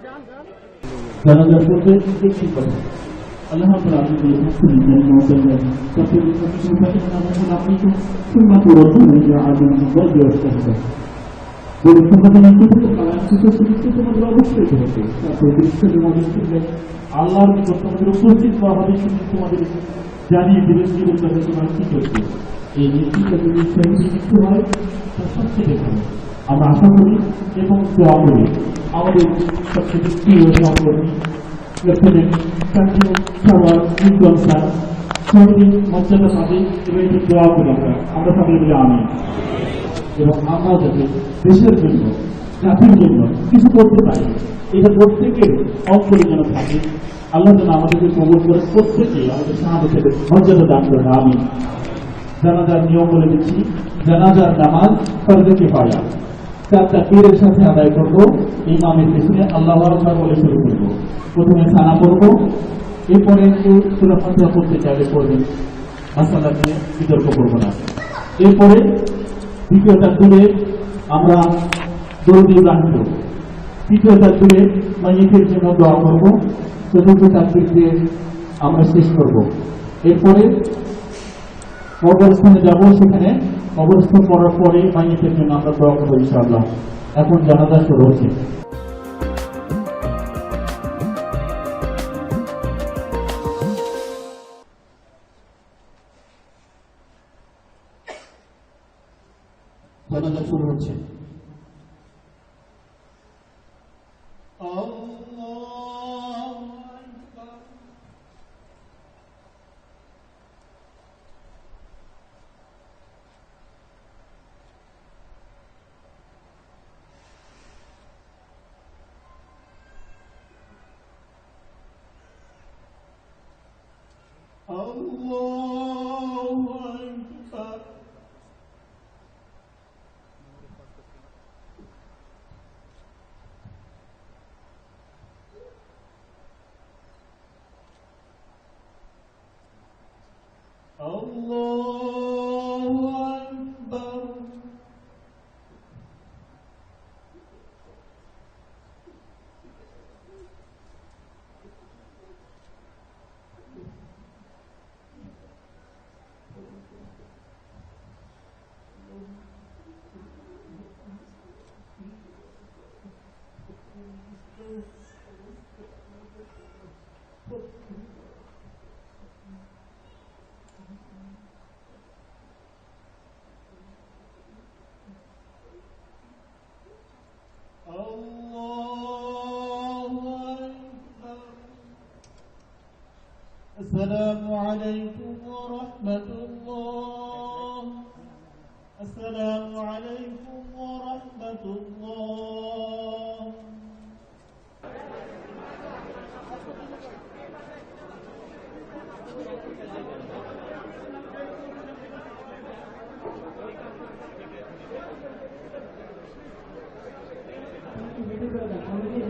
Kalau ada foto titik tipe, Allah berarti dia sendiri dan mobilnya. Tapi kita semua kita mengalami itu semua turun yang ada di bawah dia sahaja. Boleh kemudian itu kekalahan itu sedikit itu menjadi berbeda. Tapi kita dengan istilah Allah di dalam berusaha bahwa di sini kemudian jadi diri sendiri dan semua itu. Ini kita menjadi sesuatu yang sangat tidak. আমরা আশা করি এবং দোয়া করি আমাদের সবচেয়ে প্রিয় সহকর্মী sour Iqbal sir সহজে মর্যাদা পাবে এবং এটি দোয়া করি আমরা। আমরা সকলে মিলে আমি এবং আমরাও যাতে দেশের জন্য, জাতির জন্য কিছু করতে পারি, এটা প্রত্যেকের অঙ্কলে যেন থাকে। আল্লাহ যেন আমাদেরকে কবল করে প্রত্যেকে আমাদের সাহায্যের মর্যাদা দান করেন আমি জানাজার নিয়ম বলে দিচ্ছি, জানাজার নামাজ ফরজে পায়া চারটা পীরের সাথে আদায় করব। ইমামের পেছনে আল্লাহ বলে শুরু করব। প্রথমে সানা করব এরপরে করতে চাইলে করবেন মাসালা নিয়ে বিতর্ক করব না। এরপরে দ্বিতীয়টা তুলে আমরা দৌড়ি রাখব তৃতীয়টা তুলে মাইকের জন্য দোয়া করব। চতুর্থ তাকবির দিয়ে আমরা শেষ করব। এরপরে কবরস্থানে যাব। সেখানে কবরস্থান করার পরে আমি জন্য আমরা দোয়া করব ইনশাআল্লাহ। এখন জানাজা শুরু হচ্ছে। জানাজা শুরু হচ্ছে। الله السلام عليكم ورحمة الله. السلام عليكم ورحمة الله. Thank you.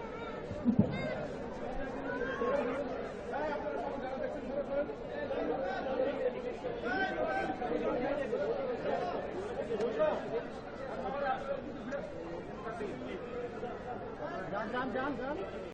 Dann, dann, dann.